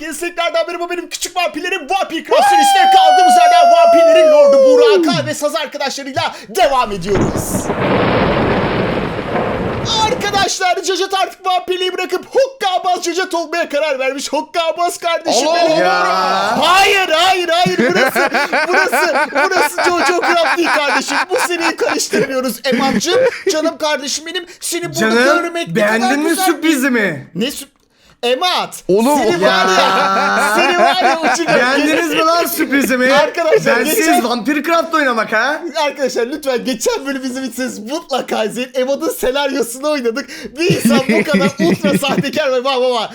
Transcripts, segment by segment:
Herkese tekrardan merhaba benim küçük vampirlerim Vampir Craft serisine kaldığımız yerden vampirlerin lordu Burak ve saz arkadaşlarıyla devam ediyoruz. Arkadaşlar Cacat artık vampirliği bırakıp hokkabaz Cacat olmaya karar vermiş. Hokkabaz kardeşim Allah benim. Allah. Hayır hayır hayır burası burası burası Jojo Craft değil kardeşim. Bu seriyi karıştırmıyoruz Eman'cığım. Canım kardeşim benim seni burada Canım görmek ne kadar beğendin mi güzel. sürprizimi? Ne sü- Emat. Oğlum, Seni var ya. ya. Seni var ya uçacak. Beğendiniz mi lan sürprizimi? Arkadaşlar, Bensiz geçen- Vampir Craft oynamak ha? Arkadaşlar lütfen geçen bölüm bizim için mutlaka izleyin. Emad'ın senaryosunu oynadık. Bir insan bu kadar ultra sahtekar ve bak bak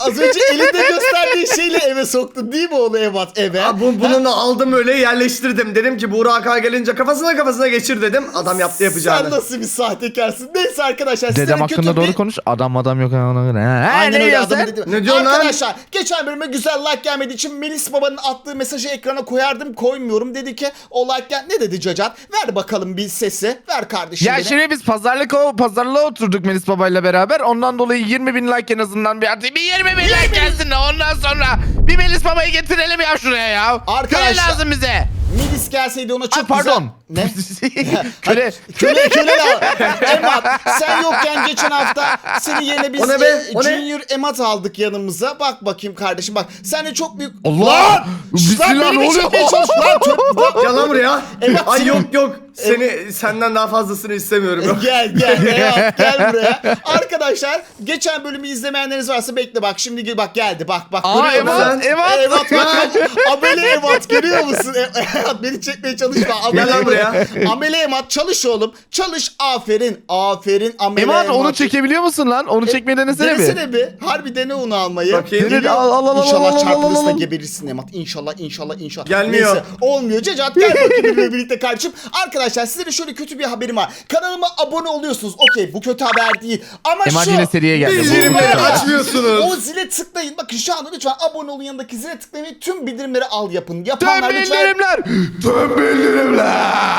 Az önce elinde gösterdiği şeyle eve soktun değil mi onu Emad eve? Ha, bu, bunu da aldım öyle yerleştirdim. Dedim ki Burak Akay gelince kafasına kafasına geçir dedim. Adam yaptı Sen yapacağını. nasıl bir sahtekarsın? Neyse arkadaşlar Dedem kötü hakkında bir... doğru konuş. Adam adam yok ona göre. Ha, Aynen ne öyle diyorsun? adamı dedim. Ne diyorsun lan? Arkadaşlar geçen bölüme güzel like gelmediği için Melis babanın attığı mesajı ekrana koyardım koymuyorum. Dedi ki o like gel... Ne dedi Cacat? Ver bakalım bir sesi. Ver kardeşim Ya şimdi biz pazarlık o pazarlığa oturduk Melis babayla beraber. Ondan dolayı 20 bin like en azından bir artık bir 20 bin like gelsin de ondan sonra bir Melis babayı getirelim ya şuraya ya. Arkadaşlar- Köle lazım bize. Melis gelseydi ona çok Aa, pardon. güzel... Ne? köle. Köle köle la. Emat sen yokken geçen hafta senin yerine biz O ne be? e, O ne? Junior Emat aldık yanımıza. Bak bakayım kardeşim bak. Sen de çok büyük... Allah! Lan! Bismillah, Lan ne oluyor? çekmeye çalış. Lan tö- bak. Gel lan buraya. Evet, Ay yok yok. Seni senden daha fazlasını istemiyorum. Yok. Gel gel Emat gel buraya. Arkadaşlar geçen bölümü izlemeyenleriniz varsa bekle bak şimdi gel- bak geldi bak bak. Aa görüyor musun? Emat Emat. Evat bak Amele Evat görüyor musun? E- Evat beni çekmeye çalışma. Amele Gel lan buraya. Amele Evat çalış oğlum. Çalış aferin. Aferin Amele Emat onu çekebiliyor musun lan? Onu çekmeyi denesene bir. Denesene bir. Harbi dene onu almayı. Bakayım. Geliyor. Al, al, al, al, İnşallah al, al, çarpılırsa al, al. geberirsin Emat. İnşallah inşallah inşallah. Gelmiyor. Neyse, olmuyor. Cecat gel bakayım benimle birlikte kardeşim. Arkadaşlar sizlere şöyle kötü bir haberim var. Kanalıma abone oluyorsunuz. Okey bu kötü haber değil. Ama Emat şu... yine seriye geldi. Bildirimleri Bu- açmıyorsunuz. O zile tıklayın. Bakın şu anda lütfen abone olun yanındaki zile tıklayın ve tüm bildirimleri al yapın. Tüm Yapanlar lütfen bildirimler. Tüm bildirimler.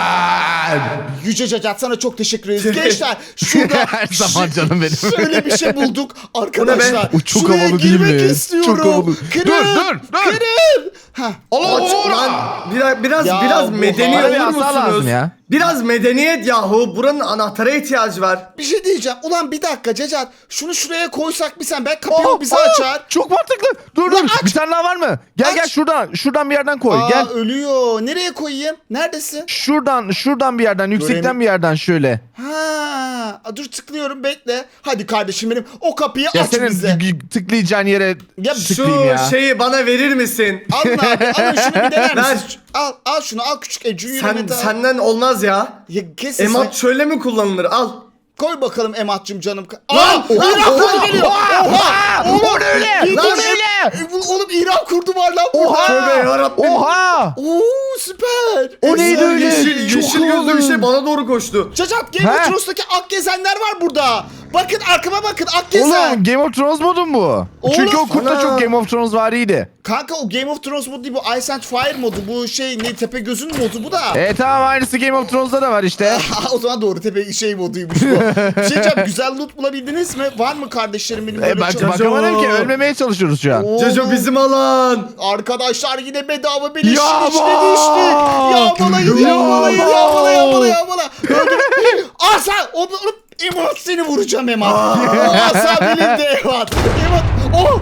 Yüce Cacat sana çok teşekkür ederiz. Gençler şurada Her zaman canım benim. şöyle bir şey bulduk arkadaşlar. O çok Şuraya havalı değil girmek mi? istiyorum. Çok havalı. Kırın, Dur, dur, dur. Kırın. Hah. Allah Allah. Biraz biraz, Ya biraz bu medeni hala olur hasta musunuz? lazım ya. Biraz medeniyet yahu. Buranın anahtara ihtiyacı var. Bir şey diyeceğim. Ulan bir dakika Cacat. Şunu şuraya koysak bir sen. Ben kapıyı o bizi aa, açar. Çok mantıklı. Dur Lan dur. aç. Bir tane daha var mı? Gel Aç. gel şuradan. Şuradan bir yerden koy. Aa, gel. ölüyor. Nereye koyayım? Neredesin? Şuradan şuradan bir yerden yüksekten bir yerden şöyle. Ha, aa, dur tıklıyorum bekle. Hadi kardeşim benim o kapıyı Ya aç senin bize. tıklayacağın yere Ya tıklayayım Şu ya. şeyi bana verir misin? Alın abi alın şunu bir dener Ver. misin? Al, al şunu al küçük e, Junior Sen Emat'ı al. senden olmaz ya. Ya kes sesini. Emat şöyle mi kullanılır? Al. Koy bakalım Emat'cım canım. Aa, Lan, İran oha, kurdu geliyor. oha, oha, Oğlum, o ne öyle? bir- O dur, ne öyle? E, bu- Oğlum İran kurdu var lan burada. Oha! Tövbe yarabbim. Oha! Oo süper. O neydi öyle? Yeşil, Çok yeşil gözlü bir şey bana doğru koştu. Cacat Game of? Thrones'taki ak gezenler var burada. Bakın arkama bakın ak gezen. Oğlum Game of Thrones modu mu bu? Oğlum, Çünkü o kurt da ana. çok Game of Thrones variydi. Kanka o Game of Thrones modu değil bu Ice and Fire modu. Bu şey ne tepe gözün modu bu da. E tamam aynısı Game of Thrones'da da var işte. o zaman doğru tepe şey moduymuş bu. Bir şey diyeceğim güzel loot bulabildiniz mi? Var mı kardeşlerim benim E, bak, bakamadım ki ölmemeye çalışıyoruz şu an. Oğlum, bizim alan. Arkadaşlar yine bedava beleş Yağma! içine düştük. Yağmalayın yağmalayın Yağma! yağmala yağmala yağmala. Öldür. Aa sen onu, onu Emat seni vuracağım Emat. O asa benim de Emat. Emat. Oh.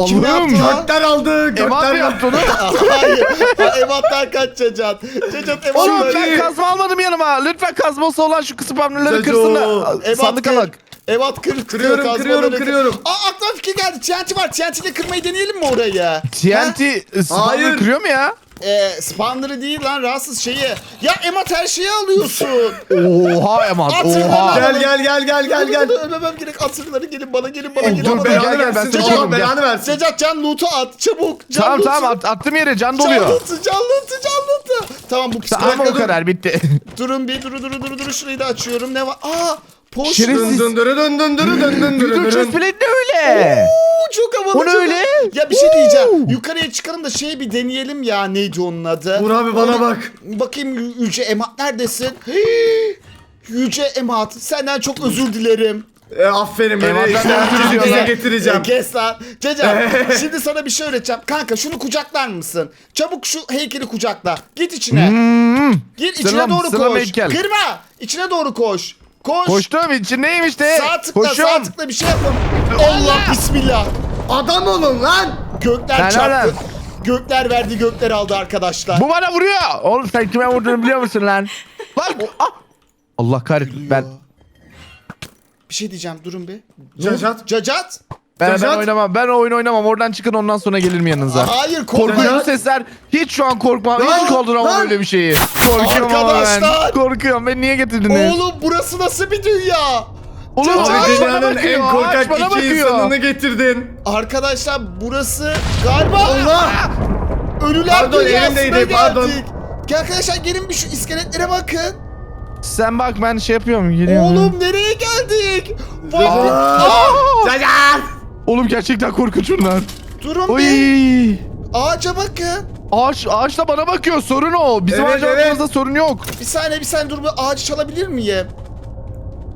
Allah'ım. yaptı lan? Gökler aldı. Gökler Emat yaptı onu? Hayır. Ha, Emat'tan kaç Cacat. Cacat Oğlum Emat'tan. ben kazma almadım yanıma. Lütfen kazması olan şu spamları Ceco. kırsın da Emat sandık alak. Emat kır. Kırıyorum, kırıyorum, kır. kırıyorum. Aa aklıma fikir geldi. TNT var. TNT ile kırmayı deneyelim mi orayı? Ha? TNT spamları Hayır. kırıyor mu ya? Ee, spawner'ı değil lan rahatsız şeyi. Ya Emat her şeyi alıyorsun. Oha Emat Atın oha. lan. Gel gel gel gel gel gel. Ölmemem gerek. Asırları gelin bana gelin bana gelin Dur bana. gel, belanı gel, ben versin. Allah gel. belanı versin. Secat can loot'u at çabuk. Can Tamam loot'u. tamam at, attım yere can Can doluyor. loot'u can loot'u can loot'u. Tamam bu Tamam psikolojik o kadar bitti. Durun bir duru duru duru duru şurayı da açıyorum. Ne var? Aa potion. Şerefsiz. Dın dın dın dın dın dın dırı Dur dırın. chestplate ne öyle? Oo, çok havalı. O ne çok öyle? Ya bir şey diyeceğim. Yukarıya çıkalım da şeyi bir deneyelim ya. Neydi onun adı? Vur abi bana bak. Bakayım Yü- Yüce Emat neredesin? Hii! Yüce Emat senden çok özür dilerim. E, aferin beni. Eyvallah, İşte getireceğim. E, Kes lan. Cacan şimdi sana bir şey öğreteceğim. Kanka şunu kucaklar mısın? Çabuk şu heykeli kucakla. Git içine. Hmm. Gir içine Selam, doğru selam koş. heykel. Kırma. İçine doğru koş. Koş. Koştum içindeyim işte. Sağ tıkla Koşuyorum. sağ tıkla bir şey yapın. Allah bismillah. Adam olun lan. Gökler Lan çarptı. oğlum. Gökler verdi gökler aldı arkadaşlar. Bu bana vuruyor. Oğlum sen kime vurduğunu biliyor musun lan? Lan. Ah! Allah kahretsin ben. Bir şey diyeceğim durun bir. Cacat. Cacat. Ben, ben oynamam. Ben oyun oynamam. Oradan çıkın ondan sonra gelirim yanınıza. Hayır. Korkunç Cacat. sesler. Hiç şu an korkmam. Lan, Hiç kaldıramam lan. öyle bir şeyi. Korkuyorum ama Arkadaşlar. ben. Korkuyorum. Beni niye getirdiniz? Oğlum burası nasıl bir dünya? Oğlum ağaç Abi bana dünyanın bakıyor. en Ağaç korkak bana iki bakıyor. insanını getirdin. Arkadaşlar burası galiba Allah. ölüler Pardon, dünyasına elimdeydi, pardon. geldik. Gel arkadaşlar gelin bir şu iskeletlere bakın. Sen bak ben şey yapıyorum. Geliyorum. Oğlum nereye geldik? Vay Aa. be- Aa! Cacat. Oğlum gerçekten korkunç bunlar. Durun Oy. bir. Ağaca bakın. Ağaç, ağaç da bana bakıyor. Sorun o. Bizim Evet, ağaç evet. bakmamızda sorun yok. Bir saniye bir saniye dur bir ağacı çalabilir miyim?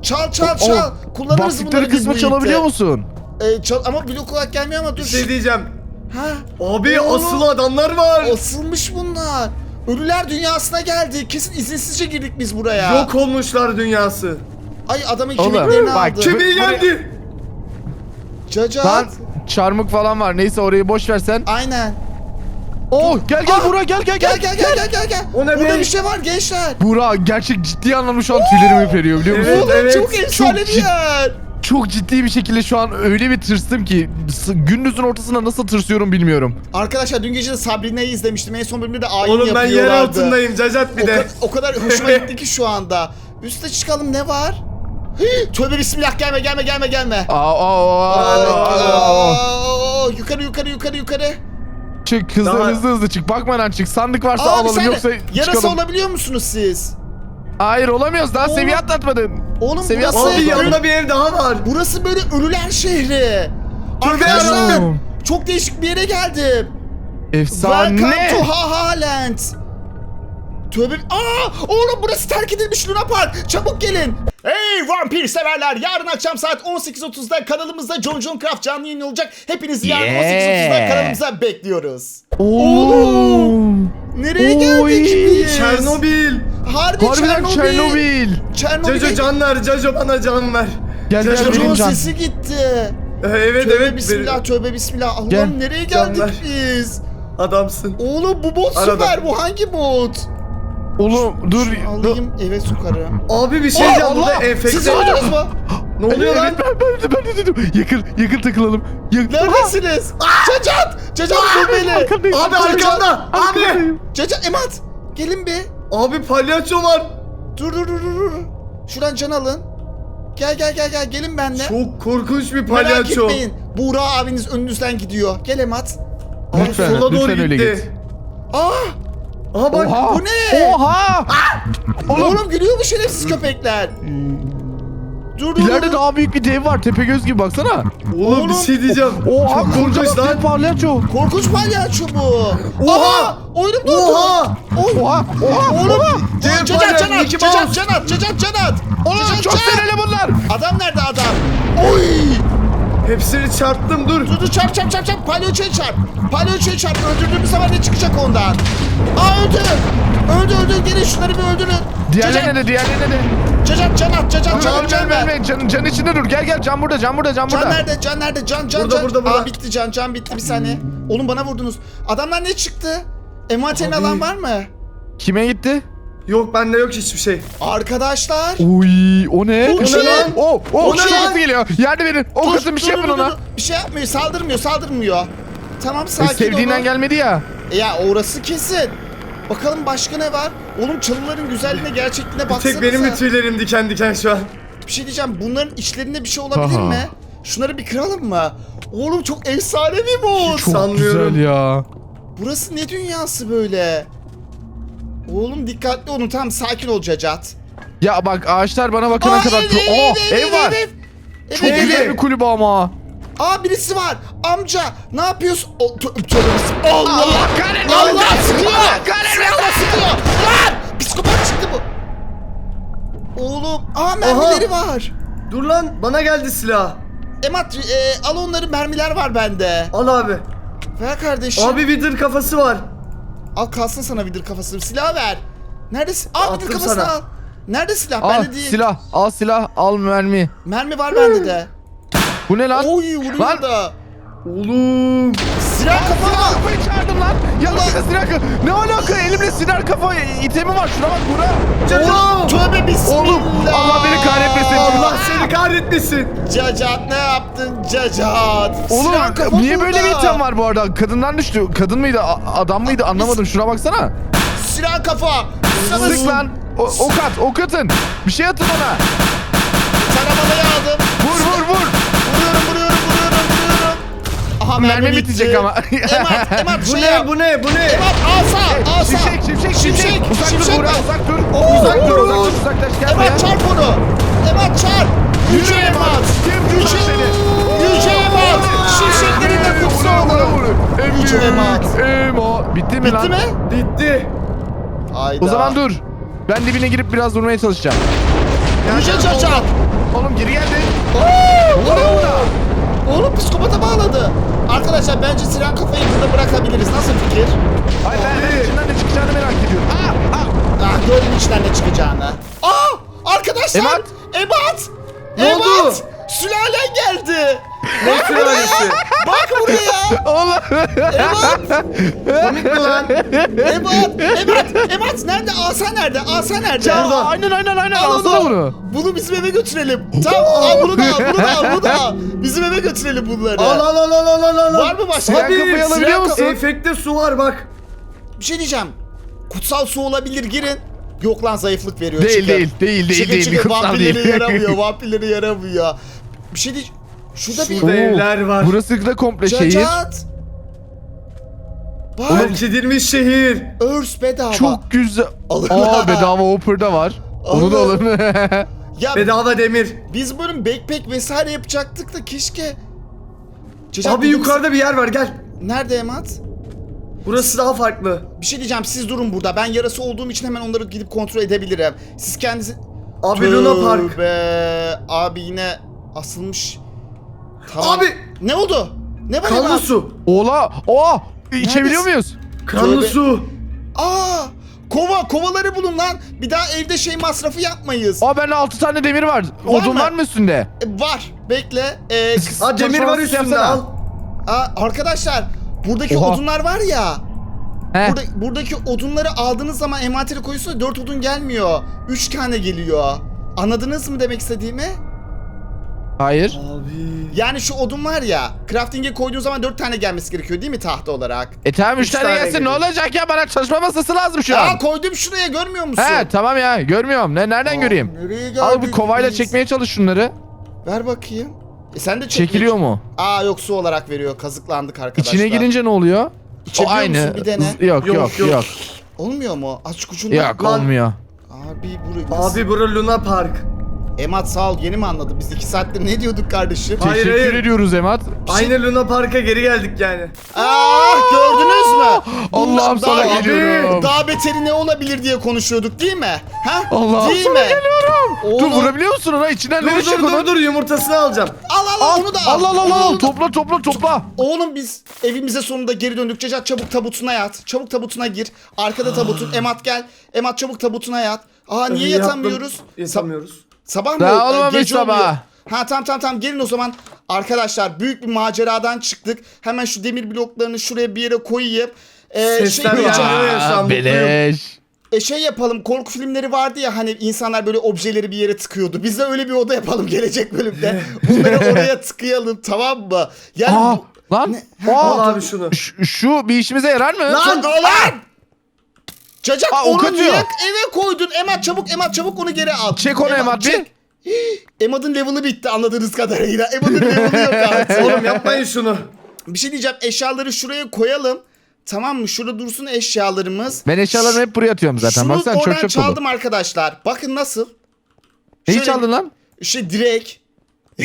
Çal çal O- çal. Kullanırız bunları Bastıkları biz kısmı birlikte. çalabiliyor musun? Ee, çal ama blok olarak gelmiyor ama dur. Bir şey diyeceğim. Ha, Abi Oğlum. asılı adamlar var. asılmış bunlar. Ölüler dünyasına geldi. Kesin izinsizce girdik biz buraya. Yok olmuşlar dünyası. Ay adamın Oğlum, kemiklerini bak, aldı. kim- Kimi geldi? Cacat. Lan çarmık falan var. Neyse orayı boş ver sen. Aynen. Oh gel gel Ah! Burak gel gel Gel gel. gel gel gel gel. gel. O ne Burada be? bir şey var gençler. Burak gerçek ciddi anlamda şu an tüylerimi ürperiyor biliyor musun? Evet, Oğlum evet. çok efsane bir yer. Çok ciddi bir şekilde şu an öyle bir tırstım ki gündüzün ortasında nasıl tırsıyorum bilmiyorum. Arkadaşlar dün gece de Sabrina'yı izlemiştim. En son bölümde de ayin Oğlum ben yer yapıyorlardı. altındayım Cacat bir O, de. ka- o kadar hoşuma gitti ki şu anda. Üste çıkalım ne var? Tövbe bismillah gelme gelme gelme gelme. Aa, aa, aa, Aa, aa, aa. Yukarı yukarı yukarı yukarı. Çık hızlı Daha- hızlı hızlı çık. Bakmadan çık. Sandık varsa Aa bir alalım saniye. yoksa Yarasa çıkalım. olabiliyor musunuz siz? Hayır olamıyoruz. Daha Oğlum. seviye atlatmadın. Oğlum Seviye burası, Abi Nasıl? yanında bir ev daha var. burası böyle ölüler şehri. Tövbe Arkadaşlar yarabbim. çok değişik bir yere geldim. Efsane. Welcome to Hahaland. Tövbe... Aa! Oğlum burası terk edilmiş Luna Park. Çabuk gelin. Hey vampir severler. Yarın akşam saat 18.30'da kanalımızda John John Craft canlı yayın olacak. Hepinizi yarın Yeah. 18.30'da kanalımıza bekliyoruz. Oğlum. Nereye Oy, geldik biz? Çernobil. Harbi Harbiden Çernobil. Çernobil. Çernobil. Caco can ver. Caco bana can ver. Gel gel Çocuğun can. sesi gitti. Ee, Evet Tövbe evet. bismillah bir- tövbe bismillah. Allah'ım Gel. nereye geldik ver. biz? Adamsın. Oğlum bu bot Arada. süper. Bu hangi bot? Oğlum dur. Şunu dur. alayım eve sokarım. Abi bir şey Oh, diyeceğim burada Allah! Siz enfekte. öldünüz mü? Ne oluyor lan? Evet ben, ben, ben de dedim. Yakın, yakın takılalım. Yakın. Neredesiniz? Cacat! Cacat bul beni! Abi arkamda. Abi. Cacat Emat! Gelin bir. Abi palyaço var. Dur dur dur dur. dur. Şuradan can alın. Gel gel gel gel gelin benimle. Çok korkunç bir Merak palyaço. etmeyin. Buğra abiniz önünüzden gidiyor. Gel Emat. Lütfen, Sola doğru lütfen öyle gitti. git. Aa! Aha bak. Oha. bu ne? Oha. Oğlum, gülüyor bu şerefsiz köpekler. Dur dur İleride dur. daha büyük bir dev var. Tepegöz gibi baksana. Oğlum, bir Oğlum. şey diyeceğim. Oha Çok korkunç lan. bir palyaço. Korkunç palyaço bu. Oha! Aa! Oyunum dondu. Oha! Oy. Oha. Oha. Oğlum. Oha. Dev Cacat palyaço, can at. Mickey Cacat Mouse. Cacat can at. Oğlum Cacat çok can. sinirli bunlar. Adam nerede adam? Oy! Hepsini çarptım dur. Dur dur çarp çarp çarp çarp. Palyaçoya çarp. Palyaçoya çarp. Öldürdüğümüz zaman ne çıkacak ondan? Aa öldü. Öldü öldü. Gelin şunları bir öldürün. Diğerlerine de diğerlerine de. Cacat can at. Cacat can Can at. Can can ver. Can, can içinde dur. Gel gel can burada can burada can Can burada. nerede? Can nerede? Can can Burada, can. burada, burada. Aa bitti can can bitti bir saniye. Oğlum bana vurdunuz. Adamlar ne çıktı? Envanterini alan var mı? Kime gitti? Yok bende yok hiçbir şey. Arkadaşlar. Uy o ne? Bu O ne kim? lan? O o O ne lan? geliyor. Yardım edin. O Dur, kızın bir şey dur, yapın dur, ona. dur. Bir şey yapmıyor. Saldırmıyor. Saldırmıyor. Tamam E, sakin sevdiğinden olun. gelmedi ya. Ya orası kesin. Bakalım başka ne var? Oğlum çalıların güzelliğine, gerçekliğine Bir baksanıza. tek benim mi tüylerim diken diken şu an? Bir şey diyeceğim. Bunların içlerinde bir şey olabilir Aha. mi? Şunları bir kıralım mı? Oğlum çok efsane bir mod. Çok Sanmıyorum. güzel ya. Burası ne dünyası böyle? Oğlum dikkatli olun. Tamam sakin ol Cacat. Ya bak ağaçlar bana bakana Aa, kadar. ev, pro- ev, Oh, ev, ev var. ev. Çok Evet, güzel evet. bir kulübü ama. Aa birisi var. Amca ne yapıyorsun? O, tö- bismillah. Allah. Allah kahretsin. Allah sıkıyor. Allah kahretsin. Silahla sıkıyor. Lan! Psikopat çıktı bu. Oğlum. Aa mermileri var. Dur lan bana geldi silah. Emat e, al onları mermiler var bende. Al abi. Ver kardeşim. Abi vidir kafası var. Al kalsın sana vidir kafası. Silah ver. Nerede? si- Al vidir Attım kafasını sana. al. Nerede silah? Al bende değil. silah. Al silah. Al mermi. Mermi var bende de. Bu ne lan? Oy vuruyor Lan. da. Oğlum. Silah kafa. Kafayı çağırdım lan. Yanlışlıkla silah kafa. Ne alaka? Elimde silah kafa itemi var. Şuna bak buna. Cacat. Tövbe bismillah. Oğlum, Allah beni kahretmesin. Allah seni kahretmesin. Cacat ne yaptın Cacat? Oğlum kafa niye böyle bir item var bu arada? Kadından düştü. Kadın mıydı? adam mıydı? Anlamadım. Şuna baksana. Silah kafa. Sık lan. O, ok at. Ok atın. Bir şey atın ona. Taramalıyı Aha mermi, Mermi bitti. bitecek ama. Emat Emat Bu şey ne yap. bu ne bu ne? Emat asa asa. Şimşek şimşek Şimşek. Uzak şimşek dur Buğra uzak dur. Oo. Uzak dur uzak dur. Uzaklaş gel. Emat çarp onu. Emat çarp. Yüce Yürü Emat. Kim tutar seni? Yüce Emat. Şimşeklerin de vura, olur. Yüce Emat. Emo. Bitti mi lan? Bitti mi? Bitti. Hayda. O zaman dur. Ben dibine girip biraz vurmaya çalışacağım. Yüce Cacat. Oğlum geri geldi. Oo, ne o? Oğlum psikopata bağladı. Arkadaşlar bence siren kafayı burada bırakabiliriz. Nasıl fikir? Ay ben, ben içinden ne çıkacağını merak ediyorum. Aa, aa. Ah gördüm içinden ne çıkacağını. Aa arkadaşlar. Emat. Emat. Ne Emat. oldu? Sülalen geldi. Ne sülalesi? Bak buraya. Oğlum. Emat. Komik mi lan? Emat. Emat. Emat nerede? Asa nerede? Asa nerede? Ya, Burada. aynen aynen aynen. Al Alsana bunu. Bunu bizim eve götürelim. Tamam al bunu da al bunu da al bunu da al. Bizim eve götürelim bunları. Al al al al al al al. Var mı başka? Abi, kafayı alabiliyor musun? Efekte su var bak. Bir şey diyeceğim. Kutsal su olabilir girin. Yok lan zayıflık veriyor. Değil, çıkın. değil, değil, değil, Çıkın, değil. çıkın. Kutsal Vampirleri değil. yaramıyor. Vampirleri yaramıyor. Bir şey değil. Şurada bir Şurada evler var. Burası da komple şehir. cacat. Bak. Terk edilmiş şehir. Örs bedava. Çok güzel. Alın. Aa bedava Hopper'da var. Onu da Alın. alın. Ya Bedava demir. biz bölüm backpack vesaire yapacaktık da keşke. Cacat Abi yukarıda bir yer var gel. Nerede Emat? Burası daha farklı. Bir şey diyeceğim siz durun burada. Ben yarası olduğum için hemen onları gidip kontrol edebilirim. Siz kendinizi... Abi Luna Park. Tövbe. Abi yine asılmış. Tamam. Abi. Ne oldu? Ne var Kanlı su. Ola. Oha. İçebiliyor muyuz? Kanlı Tövbe. su. Aa! Kova, kovaları bulun lan. Bir daha evde şey masrafı yapmayız. Aa bende 6 tane demir var. Odun mı? var mı üstünde? E, var. Bekle. Ee, Ha demir var Çalışma üstünde yapsana. al. aa, arkadaşlar, buradaki Oha. odunlar var ya. He. Burada, buradaki odunları aldığınız zaman envantere koyuyorsunuz 4 odun gelmiyor. 3 tane geliyor. Anladınız mı demek istediğimi? Hayır. Abi. Yani şu odun var ya, crafting'e koyduğun zaman 4 tane gelmesi gerekiyor değil mi tahta olarak? E tamam 3 Üç tane tane gelsin ne geliyor. olacak ya bana çalışma masası lazım şu an. Aa koydum şuraya görmüyor musun? He tamam ya görmüyorum. Ne nereden Aa, göreyim? Nereye geldik Al bir kovayla biz? çekmeye çalış şunları. Ver bakayım. E sen de çekmek- Çekiliyor mu? Aa yok su olarak veriyor. Kazıklandık arkadaşlar. İçine girince ne oluyor? İçebiliyor o aynı. musun? Bir dene. Z- Yok yok Yok, yok. yok. Yok, Olmuyor mu? Aç ucundan. Lan- olmuyor. Abi burayı Abi bura Luna Park. Emat sağ ol yeni mi anladı? Biz iki saattir ne diyorduk kardeşim? Hayır, Teşekkür hayır. ediyoruz Emat. Aynı Luna Park'a geri geldik yani. Ah gördünüz mü? Allah'ım Bundan sana daha- geliyorum. Daha beteri ne olabilir diye konuşuyorduk değil mi? Ha? Allah'ım değil sana mi? geliyorum. Dur Oğlum. vurabiliyor musun ona? İçinden ne Dur dur dur dur yumurtasını alacağım. Al al al onu da al. Al al al Onu al. da- Topla topla topla. Oğlum biz evimize sonunda geri döndük. Cacat çabuk tabutuna yat. Çabuk tabutuna gir. Arkada tabutun. Emat gel. Emat çabuk tabutuna yat. Aa niye Yaptım. yatamıyoruz? Yatamıyoruz. Sabah mı? Daha oldu? olmamış Gece sabah. oluyor. Ha tamam tamam tamam gelin o zaman. Arkadaşlar büyük bir maceradan çıktık. Hemen şu demir bloklarını şuraya bir yere koyayım. Ee, şey, Sesler diyeceğim. gelmiyor ya şu an Aa, mutluyum. beleş. E şey yapalım korku filmleri vardı ya hani insanlar böyle objeleri bir yere tıkıyordu. Biz de öyle bir oda yapalım gelecek bölümde. Bunları oraya tıkayalım tamam mı? Yani Aa bu- lan. Ne? Al Aa, abi şunu. şu, şu bir işimize yarar mı? Lan lan! Cacak Aa, onu niye atıyor. eve koydun? Emat çabuk Emat çabuk onu geri al. Çek onu Emat bir. çek. Emad'ın level'ı bitti anladığınız kadarıyla. Emad'ın level'ı yok artık. Oğlum yapmayın şunu. Bir şey diyeceğim eşyaları şuraya koyalım. Tamam mı? Şurada dursun eşyalarımız. Ben eşyalarımı hep buraya atıyorum zaten. Şunu Baksana çöp oradan çöp dolu. çaldım arkadaşlar. Bakın nasıl. Neyi Şöyle- çaldın lan? Şey direkt.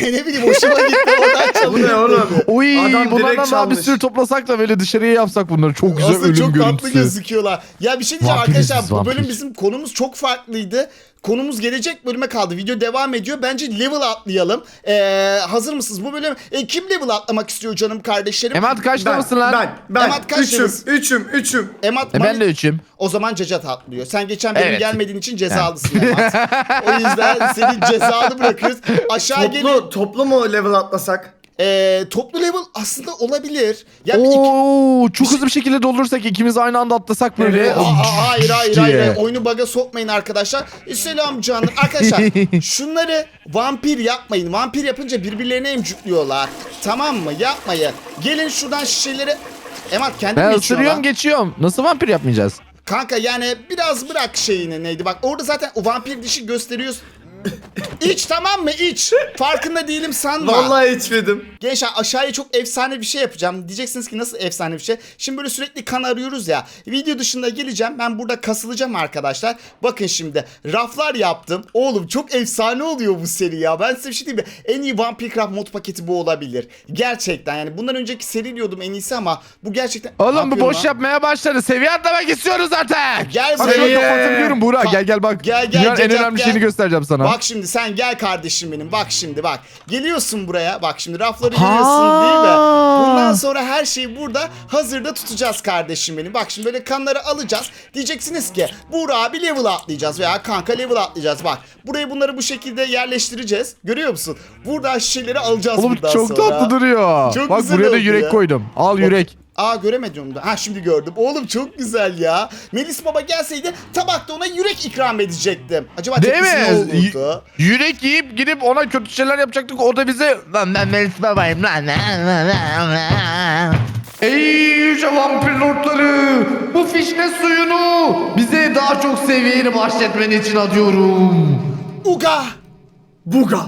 Ne bileyim hoşuma gitti oradan Bu çaldım. ne oğlum? Oy Adam direkt bunlardan daha bir çalmış. sürü toplasak da böyle dışarıya yapsak bunları. Çok güzel Aslında ölüm çok tatlı görüntüsü. gözüküyorlar. Ya bir şey diyeceğim Vampiriz arkadaşlar biz, bu bölüm bizim konumuz çok farklıydı. Konumuz gelecek bölüme kaldı. Video devam ediyor. Bence level atlayalım. Ee, hazır mısınız? Bu bölüm e, kim level atlamak istiyor canım kardeşlerim? Emat kaçta Ben, mısın lan? ben, ben. Emat kaç üçüm, üçüm, üçüm. Emat E, ben de üçüm. O zaman Cacat atlıyor. Sen geçen benim Evet. gelmediğin için cezalısın Emat. o yüzden seni cezalı bırakırız. Aşağı gelin. Toplu, toplu mu level atlasak? Ee, toplu level aslında olabilir. Ya bir iki- Oo, çok hızlı bir şekilde doldurursak ikimiz aynı anda atlasak böyle. Aa, aa, hayır hayır hayır. Oyunu baga sokmayın arkadaşlar. E, Selam canım. Arkadaşlar şunları vampir yapmayın. Vampir yapınca birbirlerine emcükliyorlar. Tamam mı? Yapmayın. Gelin şuradan şişeleri... Emat kendi Ben mi içiyorsun ısırıyorum lan? geçiyorum. Nasıl vampir yapmayacağız? Kanka yani biraz bırak şeyini neydi bak orada zaten o vampir dişi gösteriyoruz. İç tamam mı iç. Farkında değilim sanma. Vallahi içmedim. Gençler aşağıya çok efsane bir şey yapacağım. Diyeceksiniz ki nasıl efsane bir şey? Şimdi böyle sürekli kan arıyoruz ya. Video dışında geleceğim. Ben burada kasılacağım arkadaşlar. Bakın şimdi raflar yaptım. Oğlum çok efsane oluyor bu seri ya. Ben size bir şey diyeyim mi? En iyi Vampire Craft mod paketi bu olabilir. Gerçekten yani. Bundan önceki seri diyordum en iyisi ama bu gerçekten... Oğlum bu yapıyorum boş lan? yapmaya başladı. Seviye atlamak istiyoruz zaten. Gel Bak buraya. şunu kapatabiliyorum Buğra. Ka- Gel gel bak. Gel, gel, Dünyanın en önemli gel. şeyini göstereceğim sana. Bak şimdi sen gel kardeşim benim. Bak şimdi bak. Geliyorsun buraya. Bak şimdi rafları görüyorsun değil mi? Bundan sonra her şeyi burada hazırda tutacağız kardeşim benim. Bak şimdi böyle kanları alacağız. Diyeceksiniz ki Buğra abi level atlayacağız veya kanka level atlayacağız. Bak buraya bunları bu şekilde yerleştireceğiz. Görüyor musun? Burada şişeleri alacağız Oğlum bundan çok sonra. tatlı duruyor. Çok Bak güzel buraya da oldu yürek ya. koydum. Al yürek. Aa göremedim da. Ha şimdi gördüm. Oğlum çok güzel ya. Melis Baba gelseydi tabakta ona yürek ikram edecektim. Acaba Değil tepkisi ne olurdu? Y- yürek yiyip gidip ona kötü şeyler yapacaktık. O da bize lan ben Melis babayım lan. Ey yüce vampir lordları! Bu fişne suyunu bize daha çok seviyeni bahşetmen için adıyorum. Uga! Buga.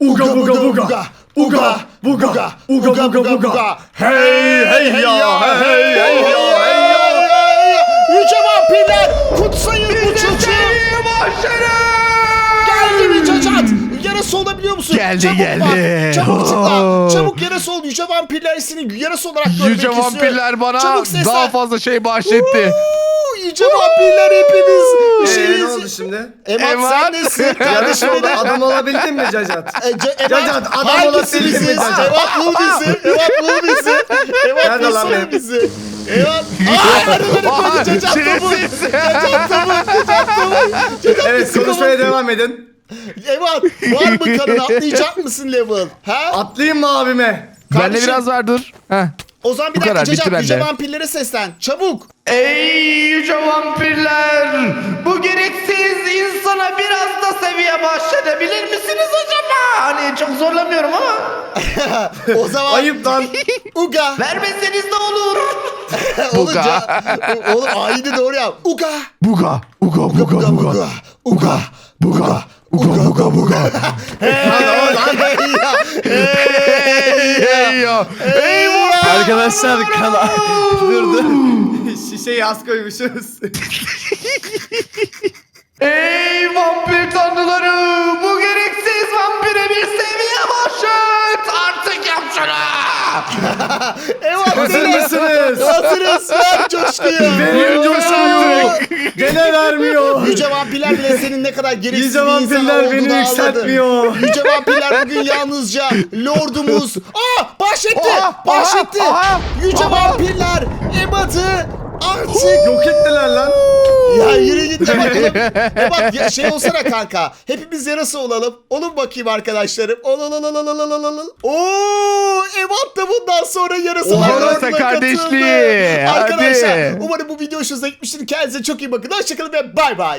Uga buga buga. Uga buga. Uga buga buga. Hey hey ya hey hey ya hey ya. Yüce vampirler kutsayın bu çocuğu. Geldi mi cacat? Yarası olabiliyor musun? Geldi, Çabuk geldi. Bak. Çabuk tıkla. Oo. Çabuk yarası ol. Yüce vampirler seni yarası olarak görmek Yüce istiyor. vampirler bana Çabuk seslen. daha fazla şey bahşetti. Uuu, Yüce vampirler hepiniz. Bir Ee, ne şeyiniz. oldu şimdi? Emat Emat. sen nesin Yarış kardeşim oldu. Adam olabildin mi Cacat? E, Ce- Emat, Cacat, adam hangisi olabildin mi? Emat bul bizi. Emat bul bizi. Emat Nerede lan bulsana benim? bizi. Emat. Aa araları Aa, koydu Cacat topu. şerefsiz. Cacat topu. Cacat topu. Cacat Evet bizi konuşmaya kovalıyor. devam edin. Emat var mı kanın atlayacak mısın level? Ha? Atlayayım mı abime? Bende Kardeşim, biraz var dur. Heh. O zaman bir Bu dakika kadar, bitti Cacat bende. yüce vampirlere seslen. Çabuk. Ey yüce vampirler! Bu gereksiz insana biraz da seviye bahşedebilir misiniz acaba? Hani çok zorlamıyorum ama. O zaman Ayıp lan. Uga. Vermeseniz de olur. Olunca. Oğlum aynı doğru yap. Uga. Buga, uga, buga, Uga buga. uga. Uga. Buga, uga, buga, buga. Ya. Ey vampir! Arkadaşlar kana. dur dur. Şişeyi az koymuşuz. Ey vampir tanrıları! Bu gereksiz vampire bir seviye bahşet! Artık yap şunu! Eyvah Hazır deli. mısınız? Hazırız. Ver coşkuyu. Benim coşuyor. Gene vermiyor. Yüce vampirler bile senin ne kadar gereksiz Yüce bir insan vampirler olduğunu beni anladı. yükseltmiyor. Yüce vampirler bugün yalnızca lordumuz. Aa bahşetti. Aha, bahşetti. aha, aha, Yüce aha. vampirler Ebat'ı Artık. Yok ettiler lan. Ya yürü git de bakalım. e bak ya şey olsana kanka. Hepimiz yarası olalım. Olun bakayım arkadaşlarım. Ol ol ol ol ol ol ol ol. Oo, Evat da bundan sonra yarasılar Oha, yarasına kardeşliği. katıldı. Hadi. Arkadaşlar umarım bu video hoşunuza gitmiştir. Kendinize çok iyi bakın. Hoşçakalın ve bay bay.